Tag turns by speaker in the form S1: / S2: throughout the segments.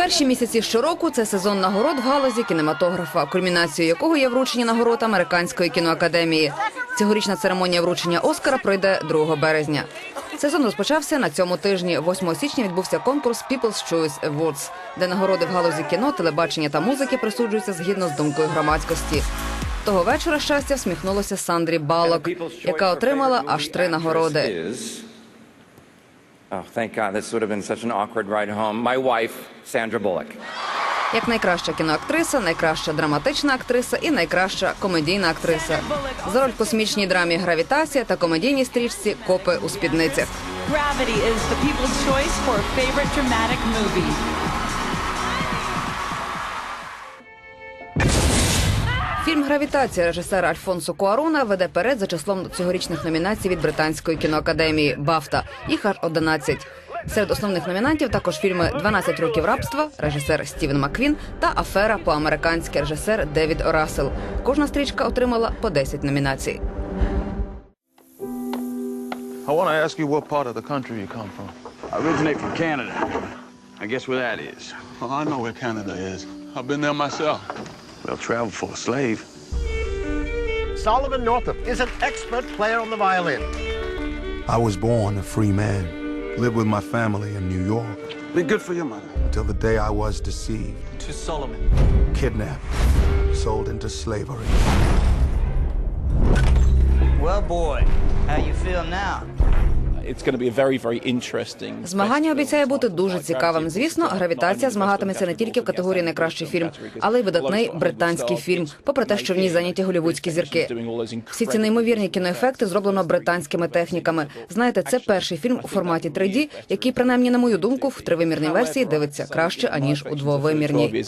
S1: Перші місяці щороку це сезон нагород в галузі кінематографа, кульмінацією якого є вручення нагород американської кіноакадемії. Цьогорічна церемонія вручення Оскара пройде 2 березня. Сезон розпочався на цьому тижні. 8 січня відбувся конкурс People's Choice Awards, де нагороди в галузі кіно, телебачення та музики присуджуються згідно з думкою громадськості. Того вечора щастя всміхнулося Сандрі Балок, яка отримала аж три нагороди.
S2: Oh, thank God, this would have been such an awkward ride home. My wife, Sandra Bullock.
S1: Як найкраща кіноактриса, найкраща драматична актриса і найкраща комедійна актриса. За роль в космічній драмі Гравітація та комедійній стрічці Копи у спідницях.
S3: Gravity is the people's choice for favorite dramatic movie.
S1: Фільм Гравітація режисера Альфонсо Куарона веде перед за числом цьогорічних номінацій від британської кіноакадемії Бафта. Їх аж 11. Серед основних номінантів також фільми «12 років рабства, режисер Стівен Маквін та Афера по-американськи режисер Девід Орасел. Кожна стрічка отримала по 10 номінацій.
S4: I want to ask you what part of the country you come from.
S5: I originate from Canada. I guess where that is.
S4: Well, I know where Canada is. I've been there myself.
S5: Well, travel for a slave.
S6: Solomon Northup is an expert player on the violin.
S7: I was born a free man, lived with my family in New York
S5: Be good for your mother.
S7: until the day I was deceived,
S6: To Solomon.
S7: kidnapped, sold into slavery.
S8: Well, boy, how you feel now?
S9: It's going to be a very, very interesting.
S1: Змагання обіцяє бути дуже цікавим. Звісно, гравітація змагатиметься не тільки в категорії найкращий фільм, але й видатний британський фільм. Попри те, що в ній зайняті голівудські зірки. Всі ці неймовірні кіноефекти зроблено британськими техніками. Знаєте, це перший фільм у форматі 3D, який, принаймні, на мою думку, в тривимірній версії дивиться краще аніж у двовимірній.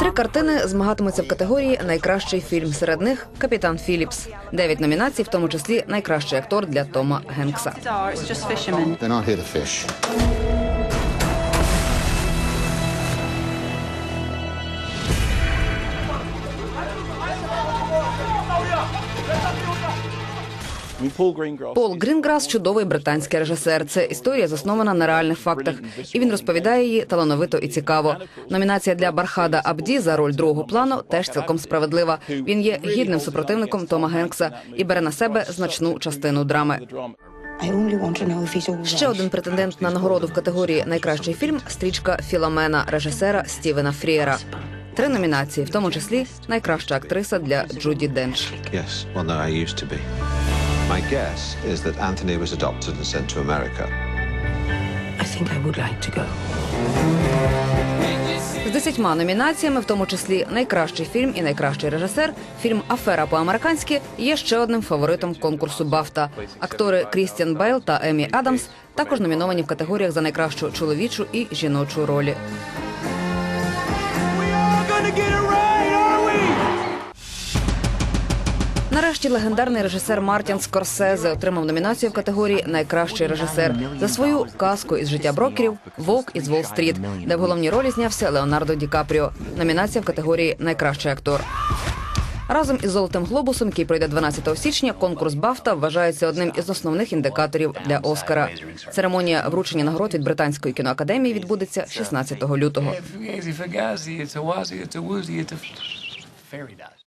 S1: Три картини змагатимуться в категорії Найкращий фільм. Серед них Капітан Філіпс. Дев'ять номінацій, в тому числі найкращий актор для Тома Генкса. Пол Грінграс чудовий британський режисер. Це історія заснована на реальних фактах, і він розповідає її талановито і цікаво. Номінація для Бархада Абді за роль другого плану теж цілком справедлива. Він є гідним супротивником Тома Генкса і бере на себе значну частину драми. Ще один претендент на нагороду в категорії Найкращий фільм стрічка Філомена режисера Стівена Фрієра. Три номінації, в тому числі найкраща актриса для Джуді Денч.
S10: My guess is that Anthony was adopted and sent to America.
S1: З десятьма номінаціями, в тому числі найкращий фільм і найкращий режисер, фільм Афера по-американськи є ще одним фаворитом конкурсу Бафта. Актори Крістіан Бейл та Емі Адамс також номіновані в категоріях за найкращу чоловічу і жіночу ролі. Нарешті легендарний режисер Мартін Скорсезе отримав номінацію в категорії Найкращий режисер за свою казку із життя брокерів Вовк із Уолл-стріт», де в головній ролі знявся Леонардо Ді Капріо. Номінація в категорії Найкращий актор. Разом із золотим глобусом, який пройде 12 січня, конкурс Бафта вважається одним із основних індикаторів для Оскара. Церемонія вручення нагород від британської кіноакадемії відбудеться 16 лютого.